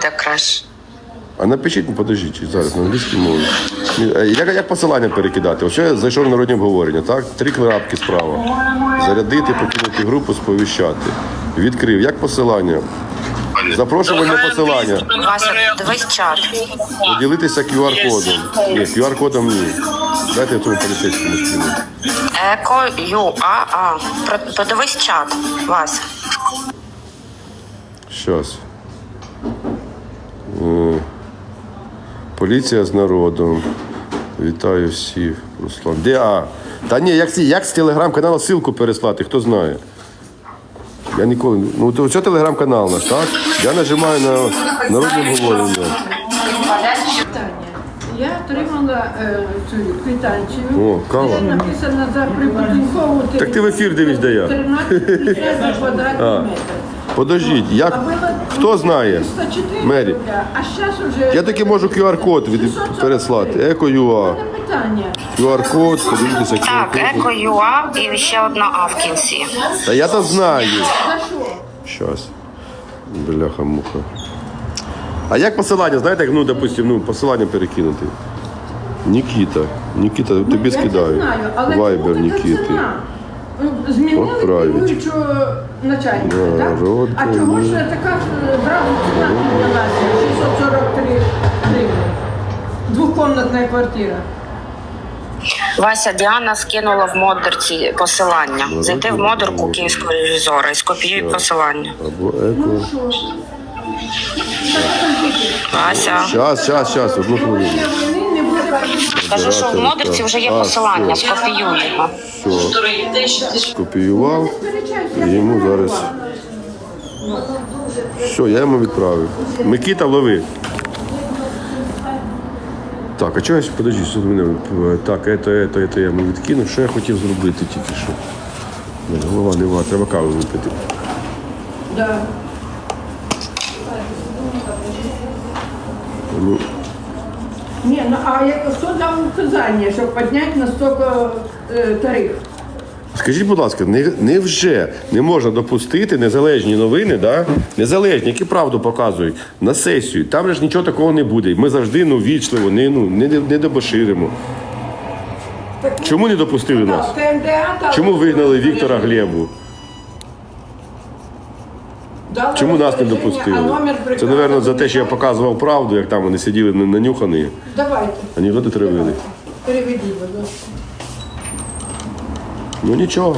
так краще. А напишіть, ну, подождіть, зараз на англійській мові. Е, Як, як посилання перекидати? Ось я зайшов на народні обговорення, так? Три крапки справа. Зарядити, покинути групу, сповіщати. Відкрив. Як посилання? Запрошувальне посилання. Вася, дивись чат. Поділитися QR-кодом. Ні, QR-кодом ні. Дайте я цьому поліцейському скину. Еко ю а а. Про- Подивись чат, Вася. Щас. Поліція з народом. Вітаю всіх. Руслан. Де А? Та ні, як, як з телеграм-каналу ссылку переслати, хто знає. Я ніколи. Ну, то що телеграм-канал наш, так? Я нажимаю на народне обговорення. Я отримала е, цю квитанцію. О, кава. Де написано за прибудинкову Так ти в ефір дивись, де я. 13,50 за квадратний метр. Подождіть, як. Хто знає? Мері. А зараз уже... Я таки можу QR-код від... переслати. Еко.ua. Це. QR-код, подивіться Так, QR-код. еко ю а і ще одна а в кінці. Та я то знаю. Щас. Бляха-муха. А як посилання, знаєте, як, ну, допустим, ну, посилання перекинути? Нікіта. Нікіта, тобі Ну, це скидаю. Вайбер Нікіти. Ну, Змінили Отправить. керуючого начальника, так? Народний. А чому ж така ж зразу ціна піднялася? 643 гривні. Двохкомнатна квартира. Вася, Діана скинула в модерці посилання. Зайди в модерку київського ревізора і скопіюй посилання. Або еко. Вася. Щас, щас, щас, одну хвилину. Війни Кажу, що в модерці вже є А, посилання, все. скопіюй його. Все. Скопіював. І йому зараз. Все, я йому відправив. Микита, лови. Так, а чого я подожди, що до мене? Так, это, это, это я йому відкинув. Що я хотів зробити тільки що? Блін, Голова не ва, треба каву випити. Да. Ну, ні, ну а як хто дав указання, щоб підняти на стільки е, тариф? Скажіть, будь ласка, не, невже не можна допустити незалежні новини, да? незалежні, які правду показують на сесію. Там же ж нічого такого не буде. Ми завжди ну, вічливо, не, ну, не, не добоширимо. Чому не допустили нас? Чому вигнали Віктора Глебу? Дала Чому нас не допустили? а номер Це, приказу мабуть, за те, що я показував правду, як там вони сиділи на- нанюхані, Давайте. анекдоти травили. Переведіть, будь ласка. Ну нічого.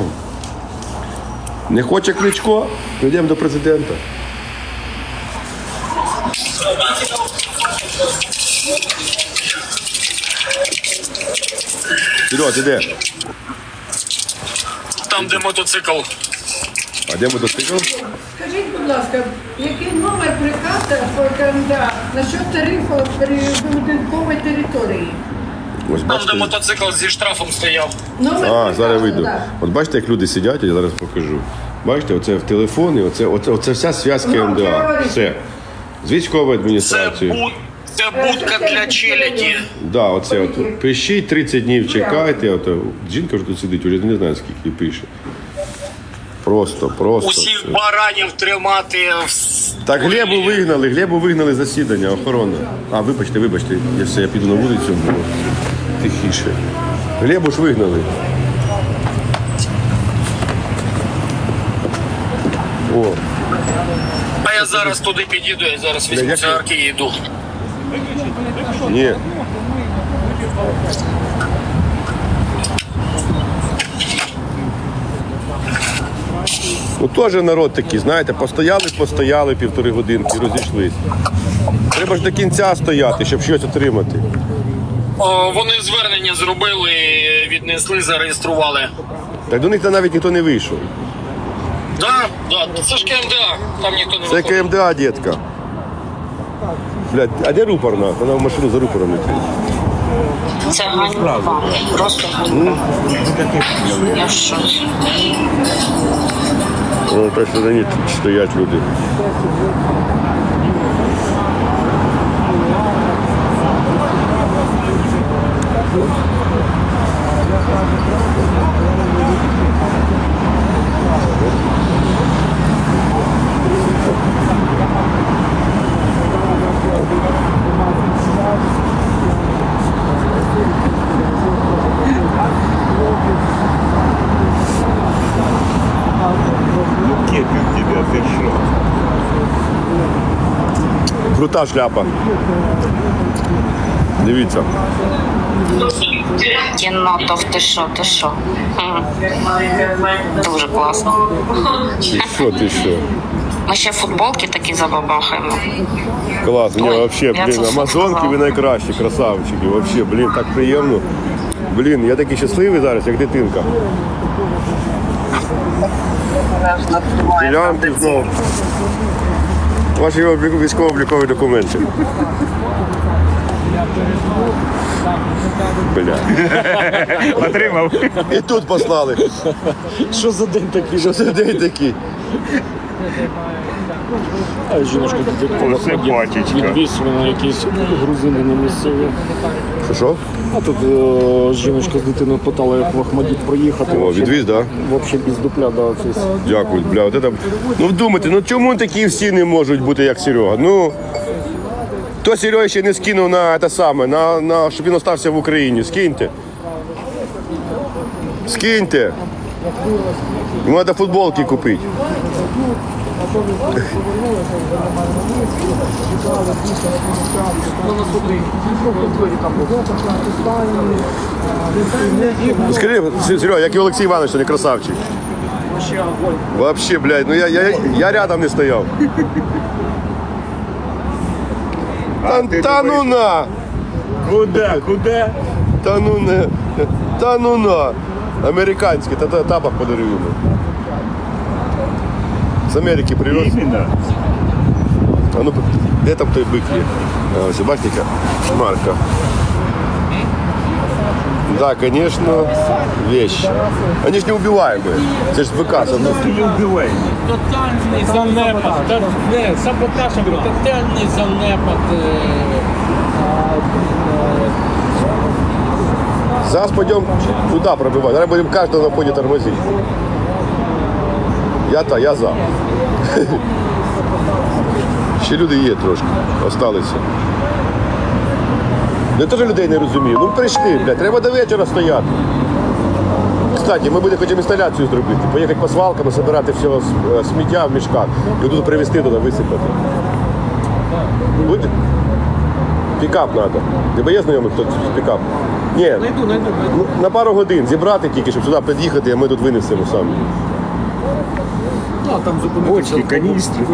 Не хоче кличко, йдемо до президента. Серега, ти де? Там, де мотоцикл. А де мотоцикл? Скажіть, будь ласка, який номер приказу по насчет тарифу при будинковій території? Ось Там, де бачите. мотоцикл зі штрафом стояв. Номер А, приказу, зараз вийду. да. От бачите, як люди сидять, я зараз покажу. Бачите, оце в телефоні, оце, оце, оце вся зв'язка Ну, МДА. говоріть. Все. З військової Це, адміністрації. це будка для челяді. Да, оце от. Пишіть 30 днів, чекайте. От, жінка вже тут сидить, вже не знаю скільки і пише. Просто, просто. Усіх баранів тримати в Так Глебу вигнали, Глебу вигнали з засідання, охорона. А, вибачте, вибачте, я все, я піду на вулицю, бо тихіше. Глебу ж вигнали. О, А я зараз туди підійду, я зараз візьму як цигарки і йду. ні. Ну теж народ такий, знаєте, постояли, постояли півтори годинки, розійшлись. Треба ж до кінця стояти, щоб щось отримати. О, вони звернення зробили, віднесли, зареєстрували. Так до них навіть ніхто не вийшов. Да, да, це ж КМДА, там ніхто не Це виходить. КМДА, дітка. Блядь, а де рупорна? Вона в машину за рупором летить. Це ганьба. Просто ганьба. Я в шоці. Вот так стороні стоять люди. Thank you. Ну кепи у тебя, ты что? Крута шляпа. Дивіться. Кіно, то ти що, ти що? Дуже класно. Ти що, ти що? Ми ще футболки такі забабахаємо. Клас, мені вообще, блін, амазонки ви найкращі, красавчики. Вообще, блін, так приємно. Блін, я такий щасливий зараз, як дитинка. Гляньте знову. Ваші обліку- військово-облікові документи. Бля. Отримав. І тут послали. Що за день такий? Що за день такий? А жіночка туди Симпатічка. відвісили на якісь грузини не місцеві. Що що? А тут е, жіночка з дитиною питала, як в Ахмадіт проїхати. О, відвіз, так? Да? Взагалі без дупля, да, це Дякую, бля, от это... Ну вдумайте, ну чому такі всі не можуть бути, як Серега? Ну. То Серега ще не скинув на те саме, на, на, щоб він остався в Україні. Скиньте. Скиньте. Йому треба футболки купити. Скажи, Серега, як і Олексій Іванович, не красавчик. Вообще, блядь, ну я, я, я рядом не стояв. Та, та ну на! Куди? Куди? Та ну не. Та ну на. Американський, та, та табак подарив йому. З Америки привез. А ну, де там той бик є? А, ось, бачите, яка марка. Да, конечно, вещь. Они ж не убиваемые. Це ж з бика. це, ну, Тотальний занепад, та- не, саботаж, а тотальний занепад. е, Зараз пойдем туда пробивать. Зараз будем каждого на входе тормозить. Я та, я за. Ще люди є трошки, осталися. Я теж людей не розумію. Ну прийшли, блядь, треба до вечора стояти. Кстати, ми будемо хочемо інсталяцію зробити. Поїхати по свалкам, збирати все сміття в мішках. І тут привезти туди, висипати. Буде? Пікап треба. Тебе є знайомий хто з пікап? Ні. Найду, найду. Ну, на пару годин зібрати тільки, щоб сюди під'їхати, а ми тут винесемо самі. Бочки, каністри.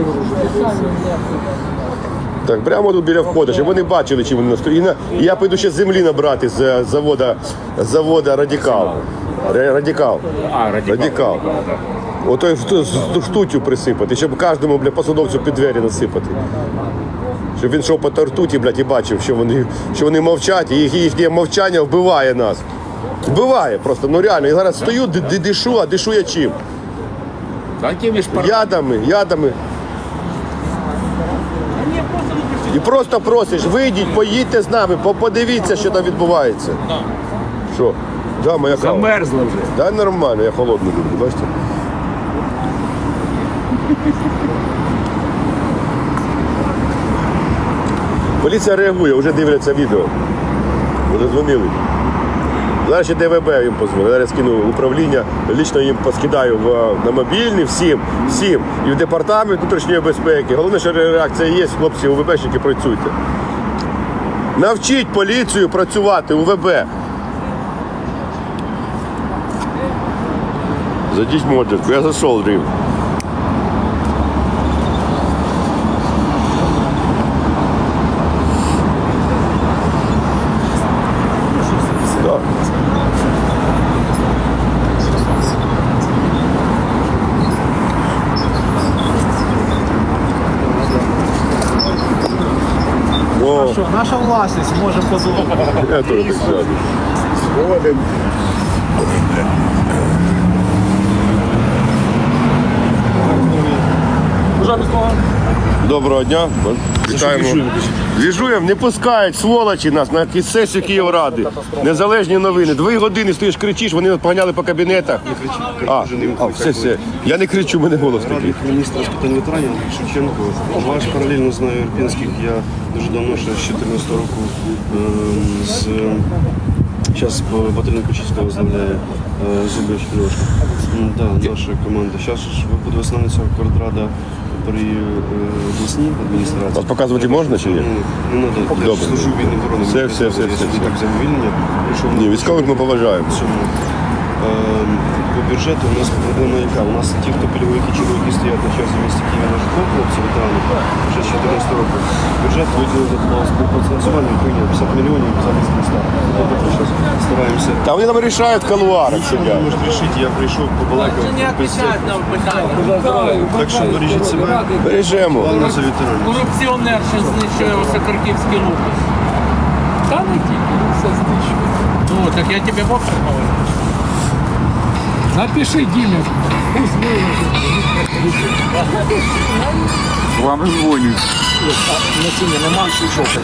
Так, прямо тут біля входу, щоб вони бачили, чим вони настоїть. І я піду ще землі набрати з е, завода, з завода Радикал. Ре- Радикал. А, радикал. Радикал. Ото шту- штутю присипати, щоб кожному бля, посадовцю під двері насипати. Щоб він йшов по тартуті, блядь, і бачив, що вони, що вони мовчать, і їх, їхнє мовчання вбиває нас. Вбиває просто, ну реально. Я зараз стою, ди- ди- дишу, а дишу я чим? Такими ж Ядами, ядами. І просто просиш, вийдіть, поїдьте з нами, по- подивіться, що там відбувається. Що? Да, моя кава. Замерзла вже. Да, нормально, я холодний люблю, бачите? Поліція реагує, вже дивляться відео. Вже дзвонили. Зараз ще ДВБ їм позвонив. Зараз скину управління, лічно їм поскидаю в, на мобільні всім, всім. І в департамент внутрішньої безпеки. Головне, що реакція є, хлопці, УВБшники, працюйте. Навчіть поліцію працювати УВБ. Зайдіть модерку, я зайшов, Дрім. Да. О, власність можемо позволити. я теж так скажу. Згоден. Доброго дня. Вітаємо. Двіжуємо, не пускають сволочі нас на якісь сесію Київради. Незалежні новини. Дві години стоїш, кричиш, вони нас поганяли по кабінетах. А, а все, все. Я не кричу, мене голос такий. Радник міністра з питань ветеранів Шевченко. Ваш паралельно знаю Ірпінських. Я дуже давно, ще з 14 року, ем, з зараз батальйон Кучівського возглавляє е, Зубрич Льошка. Да, наша команда. Зараз буде основниця Кордрада при е, обласній адміністрації. Вас показувати можна чи ні? Ну, ну, треба. Я Добре. служу в вільній. Все, все, все, все, все. так за вільнення. Ні, військових ми поважаємо. цьому. Ем, По бюджету у нас проблема яка? У нас ті, хто пільговики чи які стоять на часі в місті Києві на житло, хлопці ветерани, вже з 14 років. Бюджет виділили для співфінансування прийняв 50 мільйонів замість 300. Тобто зараз стараємося. Та вони там рішають в колуарах Нічого сидять. не можуть рішити, я прийшов, побалакав. Це не відповідають нам питання. Так що бережіть себе. Бережемо. Головне за ветеранів. Корупціонер ще знищує Осокорківські луки. Та не тільки, він все знищує. Ну, так я тебе боксер говорю. Напиши, Дімі. Вам дзвонять. Нема що шукати.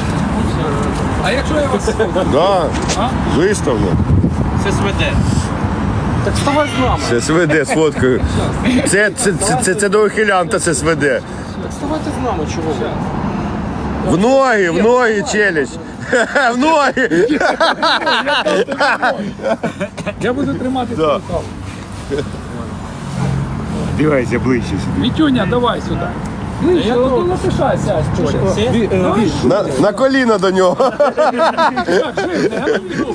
А якщо я вас Да. Виставно. Це СВД. так вставай з нами. Це СВД з фоткою. Це, це, це, це, це до ухилянта це СВД. Так вставайте з нами, чого ви? В ноги, в ноги, челюсть. В ноги. Я буду тримати Да. телефон. Дивайся ближче сюди. Вітюня, давай сюди. Ближче, я ну, не е, На, на коліна до нього.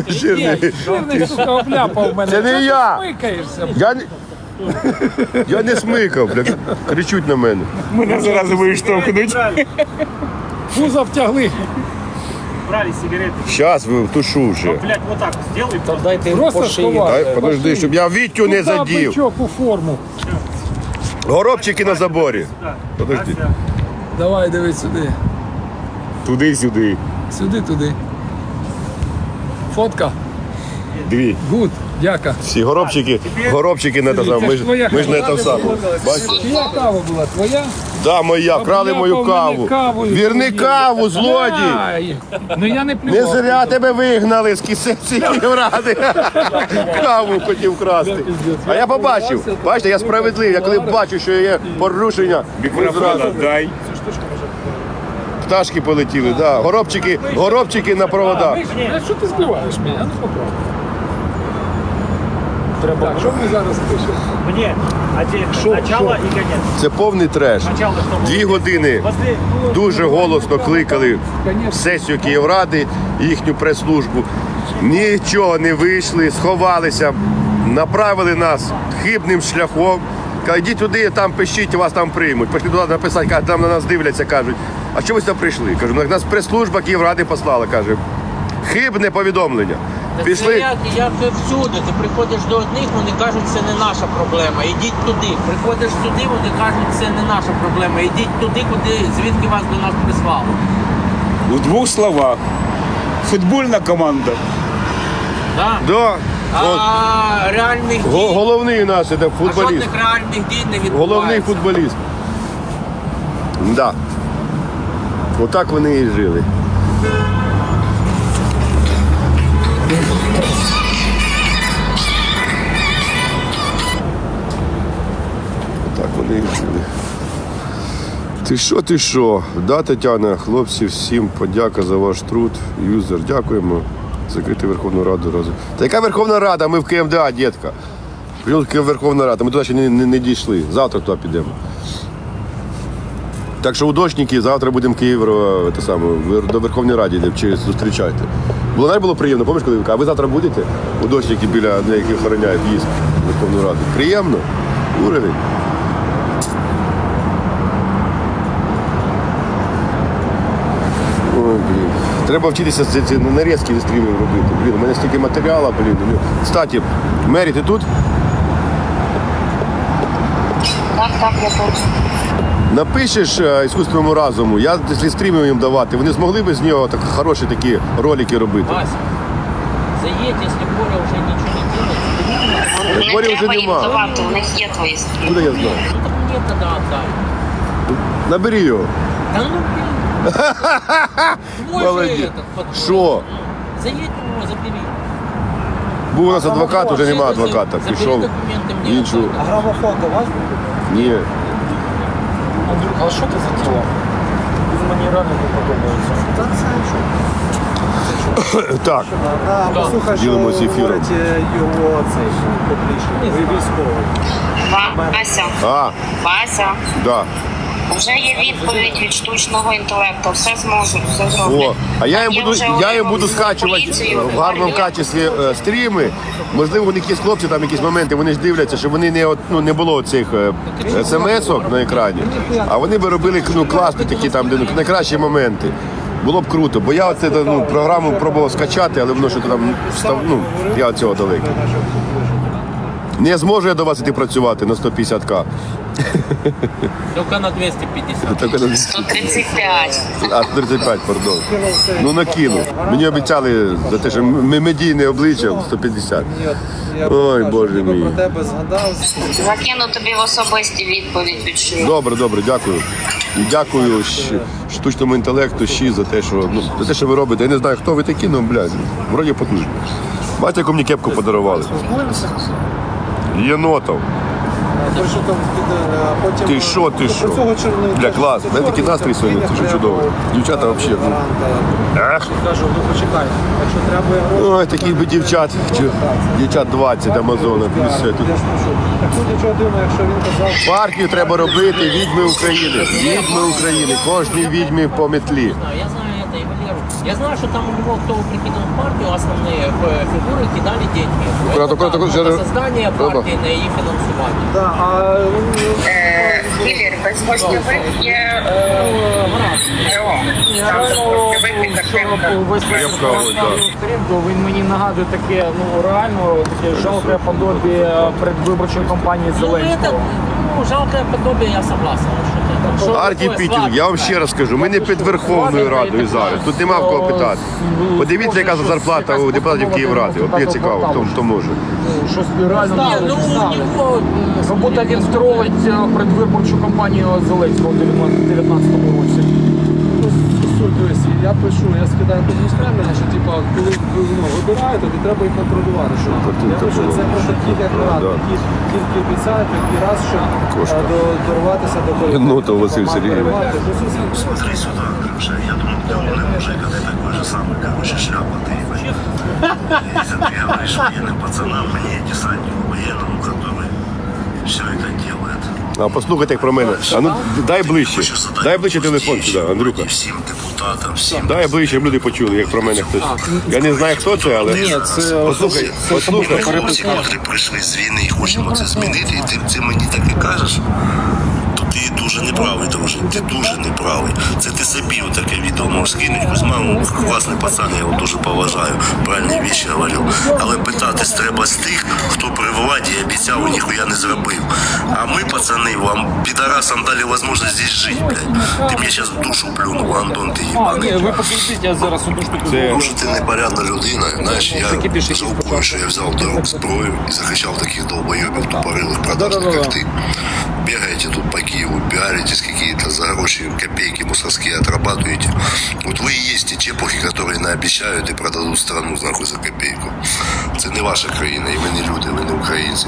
Жирний, ну, сука, обляпав мене. Це не ти я. Смикаєшся. Я не, я не смикав, бля. кричуть на мене. Мене зараз виштовхнуть. Пузо втягли. Брали сигареты. Щас ви тушу вже. Блять, вот так сделай. Просто сховай. Дай, подожди, щоб я Вітю не Куда задів. бичок у форму. Горобчики на заборі. Подожди. Давай, дивись сюди. Туди-сюди. Сюди, туди. Фотка. Дві. Гуд. Дяка. Всі горобчики, горобчики не саме. Ми ж, ми ж не саме. Бачиш? Чия кава була? Твоя? Да, моя, крали мою мене каву. кавою. Вірни каву, злодій. Ай, Ну я не Не плював. зря тебе вигнали з кисеці ради. Каву хотів красти. А я побачив. Бачите, я справедливий. Я коли бачу, що є порушення, ми зразу. дай. Пташки полетіли, да. Горобчики, горобчики на проводах. А що ти збиваєш мене? Ну попробуй. Так, що ми зараз пишемо? Мне отдельно. Начало и конец. Це повний треш. Начало. Дві години После... дуже голосно кликали в сесію Київради, їхню прес-службу. Нічого не вийшли, сховалися, направили нас хибним шляхом. Кажуть, йдіть туди, там пишіть, вас там приймуть. Пішли туди написати, кажуть, там на нас дивляться, кажуть. А чого ви сюди прийшли? Кажу, «Ну, нас прес-служба Київради послала, каже. Хибне повідомлення. Це як, як всюди. Ти приходиш до одних, вони кажуть, це не наша проблема. Ідіть туди. Приходиш туди, вони кажуть, це не наша проблема. Ідіть туди, куди звідки вас до нас прислали. У двох словах. Футбольна команда. Да? Да. От, А реальних го- дій, головний у нас іде а футболіст. жодних реальних дій не відбувається. Головний футболіст. Да. Отак вони і жили. Так вони і жили. Ти що, ти що? Да, Тетяна, хлопці, всім подяка за ваш труд. Юзер, дякуємо. Закрити Верховну Раду разом. Та яка Верховна Рада? Ми в КМДА, дітка. Прийом Верховна Рада. Ми туди ще не, не, не дійшли. Завтра туди підемо. Так що удочники, завтра будемо Київ е, те саме, до Верховної Ради йдемо, зустрічайте. Було навіть було приємно, пам'ятаєш, коли а ви завтра будете? у Удочники біля ну, які охороняють в'їзд в Верховну Раду. Приємно. Уровень. Треба вчитися ці, ці нарізки зі стрімів робити. Блін, у мене стільки матеріалу, блін. Ну, Кстати, Мері, ти тут? Так, так, я тут. Напишеш е, іскусственному разуму, я зі стрімів їм давати, вони змогли б з нього так хороші такі ролики робити. Вася, заедь, если Боря уже ничего не делает. Не Борі вже нема. у них є твої стріми. Куди я знаю? Ну так мне тогда отдай. Набери його. Да ну блин. Твой же Молодец. этот подходит. Що? Заедь его, забери. Був у нас адвокат, вже нема адвоката. Забери Пішов документы мне. іншу. отдай. Грамофон до вас? Ні. Андрюха, а що ти за тіло? Він мені реально не подобається. Та це Так, що? Послухай, що Ділимось ефіром. говорить е, його цей публічний Ви військовий. Вася, а, Вася, да. Вже є відповідь від штучного інтелекту, все зможуть, все зроблять. О, а я їм буду, я їм буду скачувати в гарному качестві е, стріми. Можливо, у них є хлопці, там якісь моменти, вони ж дивляться, щоб вони не от, ну, не було цих смс-ок на екрані, а вони би робили ну, класні такі там, де ну, найкращі моменти. Було б круто, бо я оце ну, програму пробував скачати, але воно що там став, ну, я цього далекий. Не зможу я до вас іти працювати на 150к. Тільки на 250. Тільки на 135. А, 35, пардон. Ну накину. Мені обіцяли за те, що м- медійне обличчя 150. Ой, боже мій. Про тебе згадав. Закину тобі в особисті відповідь від. Добре, добре, дякую. І дякую щ- штучному інтелекту щі за те, що ну за те, що ви робите. Я не знаю, хто ви такі, ну блядь, вроді потужні. Бачите, яку мені кепку подарували. Єнотов. Той, що е. Ти що, ти Ну, що? чорного- Бля, клас. У такий настрій сьогодні, це що чудово. Дівчата взагалі. Ну. Ех. Кажу, ну почекай, якщо треба Ой, таких би дівчат. Дівчат 20 Амазона. Плюс все тут. ж Партію треба робити відьми України. Відьми України. Кожній відьмі по метлі. Я знаю это и Валеру. Я знаю, что там у него, кто прикинул в партию, основные э, фигуры кидали деньги. Аккуратно, Это аккуратно, там, аккуратно. на создание Рома. партии, на її фінансування. да, а ну, Кілер, без гостьових є Кепка, ось, да. Сторінку, він мені нагадує таке, ну реально таке жалке подобі предвиборчої кампанії Ну, это, Зеленського. ну, жалкое подобие, я согласен. Что Арті Пітінг, я вам ще раз скажу, ми не під Верховною Радою зараз. Тут нема в кого питати. Подивіться, яка зарплата у депутатів Київради. От мені цікаво, хто, хто може. Ну, Щось реально ну, у знали. него... Робота він строїть е, предвиборчу кампанію Зеленського у 2019 році ну, суть, ось, я пишу, я скидаю по адміністративно, що типу, коли ви, ну, вибираєте, то треба і контролювати. Що, я пишу, це просто ті, як рад, Да. які тільки обіцяють, який раз, щоб Кошка. е, до, дорватися до Єнотов Василь Сергійович. Смотри сюда, короче, я думал, ты умный мужик, а ты такой же самый, короче, шляпа ты, ебать. Если ты говоришь военным пацанам, мне десантнику военному, который все это делает. А послухайте як про мене. А ну дай ближче. Дай ближче телефон сюди, Андрюха. Всім депутатам, всім. Дай ближче, щоб люди почули, як про мене хтось. Я не знаю, хто це, але послухай, послухай. Хлопці, котрі прийшли з війни і хочемо це змінити, і ти це мені так і кажеш. Ти дуже неправий, друже. Ти дуже неправий. Це ти собі таке відео можеш скинути. Кузьма, класний пацан, я його дуже поважаю. Правильні речі говорив. Але питатись треба з тих, хто при владі і обіцяв, і ніхуя не зробив. А ми, пацани, вам підарасам дали можливість здесь жити, блядь. Ти мені зараз душу плюнув, Антон, ти їбаний. Ви покажіть, я зараз одну штуку Може, ти непорядна людина. Знаєш, я жалкую, що я взяв до рук зброю і захищав таких долбойобів тупорилих продажних, як ти. Бегаете тут по Киеву, пиаритесь какие-то за гроши, копейки мусорские отрабатываете. Вот вы и есть те чепухи, которые наобещают и продадут страну нахуй за копейку. Це не ваша країна, і ви не люди, ви не українці.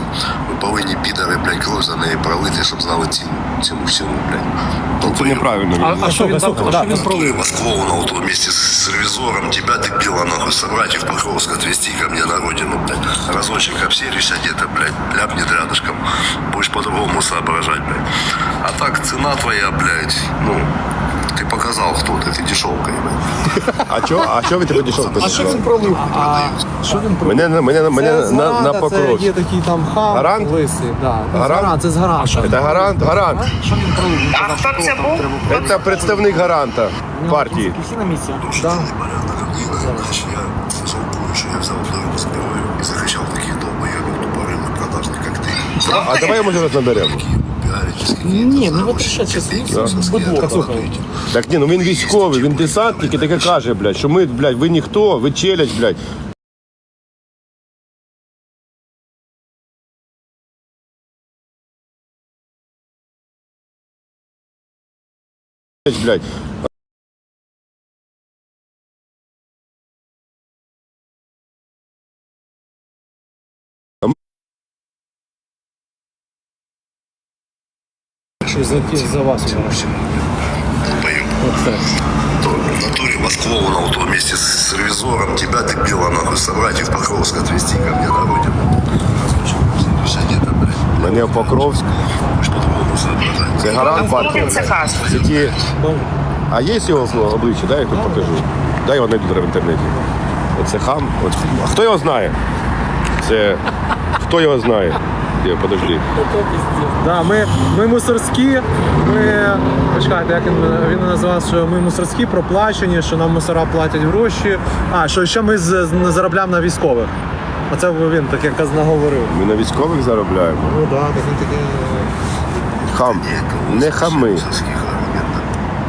Ви повинні підари, блядь, кров за неї пролити, щоб знали ціну, ціну всьому, блядь. Це неправильно. А що він там? А що він пролив? Москвовна вот вместе с ревизором тебя дебила нахуй собрать и в Покровск отвезти ко мне на родину, блядь. Разочек обсеришься где-то, блядь, ляпнет рядышком. Будешь по-другому соображать, блядь. А так цена твоя, блядь, ну, ты показал, кто ты, ты дешевка, блядь. А чо? А що ви тебе дійшов? А що він пролив? А що він пролив? Мене, мене, мене Це на, на Зграда, покров. Це є такий там хам, Гарант? лисий, да. Гарант? Гарант? Це з гарант. Це гарант, гарант. Що він пролив? Він А казав, хто що це там був? треба Це представник гаранта партії. Всі на місці? Дуже да. непорядна людина. Знаєш, я жалкую, що я взяв до рук зброю і захищав таких долбойобів, тупорилих продажних, як ти. А давай може раз наберемо. Пиаритесь Ні, ну от ще зараз бидло. Так ні, ну він військовий, він десантник і таке каже, блядь, що ми, блядь, ви ніхто, ви челядь, блядь. Блядь. Що за, за вас? В натуре Москвовна вот вместе с ревизором тебя дебила нахуй собрать и в Покровск отвезти ко мне на родину. Мене по-другому соображаем. Це гарант партії. Це ті... А є його обличчя, дай я тут покажу. Дай його знайду в інтернеті. Оце хам. От, а хто його знає? Це. Хто його знає? Є, подожди. Да, ми, ми мусорські, ми. Почекайте, як він, він називав, що ми мусорські проплачені, що нам мусора платять гроші. А, що ще ми з, з- заробляємо на військових. Оце він таке казна говорив. Ми на військових заробляємо. Ну так, так він таке. Хам. Не хами.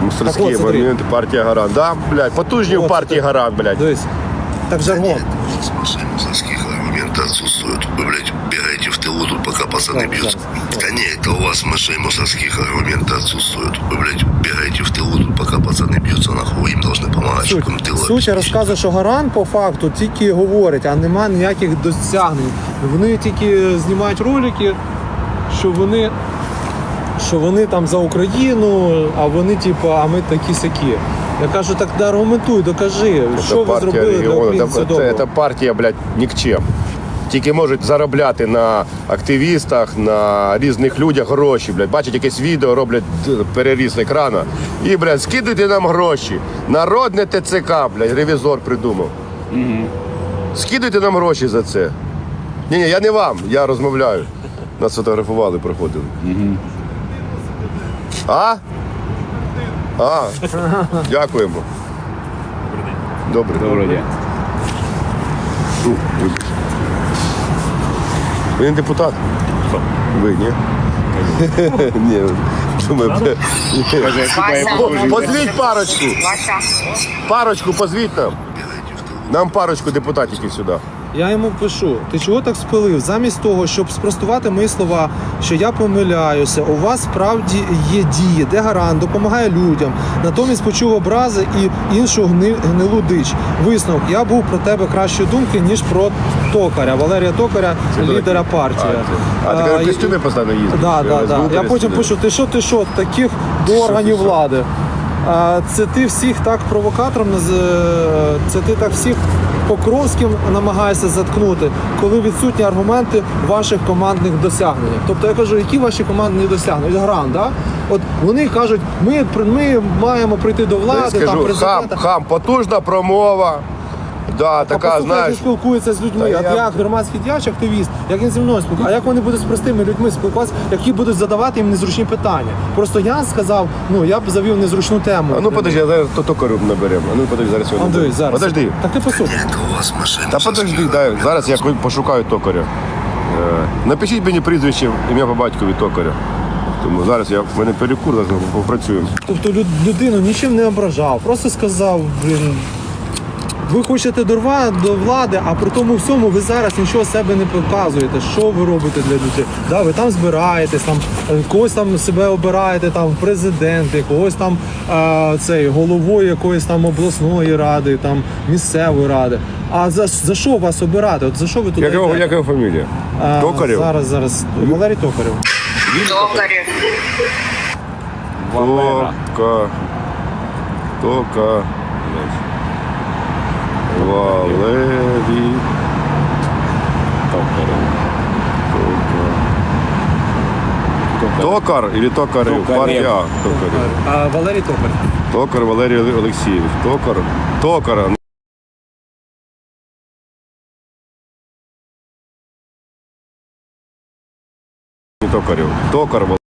Мусорські Так от, смотри. моменти, партія гарант. Да, блядь, потужні в От, партії гарант, блядь. Дивись. Так жаргон отсутствуют. Вы, блядь, бегаете в тылу тут, пока пацаны бьются. Да не, это у вас машин мусорских аргументы отсутствуют. Вы, блядь, бегаете в тылу тут, пока пацаны бьются, нахуй. Вы им должны помогать, Суть, чтобы им тыл суть я розказую, що гарант по факту тільки говорить, а нема ніяких досягнень. Вони тільки знімають ролики, що вони, що вони там за Україну, а вони, типу, а ми такі сякі. Я кажу, так да, аргументуй, докажи, що ви партія зробили для регіону. українців Це, це, доброго. це партія, блядь, нікчем. Тільки можуть заробляти на активістах, на різних людях гроші. Блядь. Бачать якесь відео, роблять переріз екрана. І, блядь, скидуйте нам гроші. Народне ТЦК, блядь, ревізор придумав. Скидуйте нам гроші за це. Ні, ні, я не вам, я розмовляю. Нас фотографували, проходили. А? А, дякуємо. Добре. Доброго дня. Ну, Ви не депутат? Ви, ні? Ні. Думаю, бля. Позвіть парочку. Парочку позвіть нам. Нам парочку депутатів сюди. Я йому пишу: ти чого так спилив? Замість того, щоб спростувати мої слова, що я помиляюся, у вас справді є дії, де гарант допомагає людям. Натомість почув образи і іншу гни, гнилу дич. Висновок, я був про тебе кращої думки, ніж про токаря, Валерія Токаря, лідера партії. А, ти А, кажеш, і- костюми постійно їздиш? Да, да, да. Я потім пишу, ти що, ти що, таких до органів влади. А, Це ти всіх так провокатором е, це ти так всіх Покровським намагаєшся заткнути, коли відсутні аргументи ваших командних досягнень. Тобто я кажу, які ваші командні досягнення? Гран, да? От вони кажуть, ми, ми маємо прийти до Я влади, там скажу, хам, хам, потужна промова. Да, А така, послухай, як знаєш. він спілкується з людьми. Та От я- як громадський діяч, активіст, як він зі мною спілкується, а як вони будуть з простими людьми спілкуватися, які будуть задавати їм незручні питання. Просто я сказав, ну я б завів незручну тему. А ну подожди, я зараз то токарю наберемо. А ну подожди, зараз його Андрій, наберемо. зараз. Подожди. Так ти послухай. Та подожди, дай. Зараз я пошукаю токаря. Е, Напишіть мені прізвище, ім'я по батькові токаря. Тому зараз я в мене перекур, зараз ми попрацюємо. Тобто люд- людину нічим не ображав, просто сказав, блін. Ви хочете до рва- до влади, а при тому всьому ви зараз нічого себе не показуєте. Що ви робите для людей? Да, ви там збираєтесь, там е, когось там себе обираєте, там президенти, когось там е, цей головою якоїсь там обласної ради, там місцевої ради. А за, за що вас обирати? От за що ви туди? Як його, йдете? як його фамілія? А, Токарєв? Зараз, зараз. Валерій Токарєв. Токарів. Тока. Тока. Валерій. Токар или токарів? Токарів. А, Валерій Токарєв. Токар Валерій Олексійович. Токар. Токара. Не Токарів. Токар Валерій.